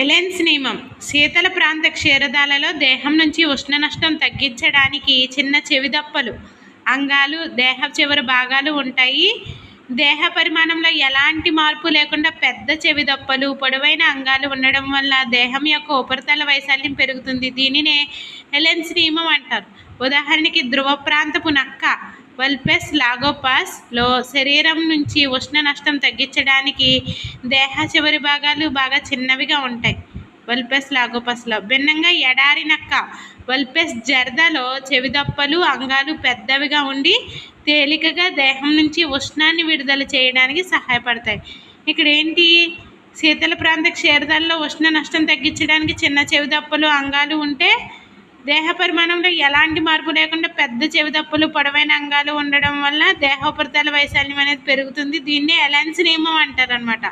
ఎలెన్స్ నియమం శీతల ప్రాంత క్షీరదాలలో దేహం నుంచి ఉష్ణ నష్టం తగ్గించడానికి చిన్న చెవిదప్పలు అంగాలు దేహ చివరి భాగాలు ఉంటాయి. దేహ పరిమాణంలో ఎలాంటి మార్పు లేకుండా పెద్ద చెవిదప్పలు పొడవైన అంగాలు ఉండడం వల్ల దేహం యొక్క ఉపరితల వైశాల్యం పెరుగుతుంది. దీనినే ఎలెన్స్ నియమం అంటారు. ఉదాహరణకి ధ్రువ ప్రాంతపు నక్క. వల్పెస్ లాగోపాస్లో శరీరం నుంచి ఉష్ణ నష్టం తగ్గించడానికి దేహ చివరి భాగాలు బాగా చిన్నవిగా ఉంటాయి. వల్పెస్ లాగోపస్లో భిన్నంగా ఎడారి నక్క వల్పెస్ జర్దలో చెవిదప్పలు అంగాలు పెద్దవిగా ఉండి తేలికగా దేహం నుంచి ఉష్ణాన్ని విడుదల చేయడానికి సహాయపడతాయి. ఇక్కడ ఏంటి? శీతల ప్రాంత క్షీరదాల్లో ఉష్ణ నష్టం తగ్గించడానికి చిన్న చెవిదప్పలు అంగాలు ఉంటే దేహ పరిమాణంలో ఎలాంటి మార్పు లేకుండా పెద్ద చెవిదప్పులు పొడవైన అంగాలు ఉండడం వల్ల దేహ ఉపరితల వైశాల్యం అనేది పెరుగుతుంది. దీన్నే ఎలాన్స్ నియమం అంటారనమాట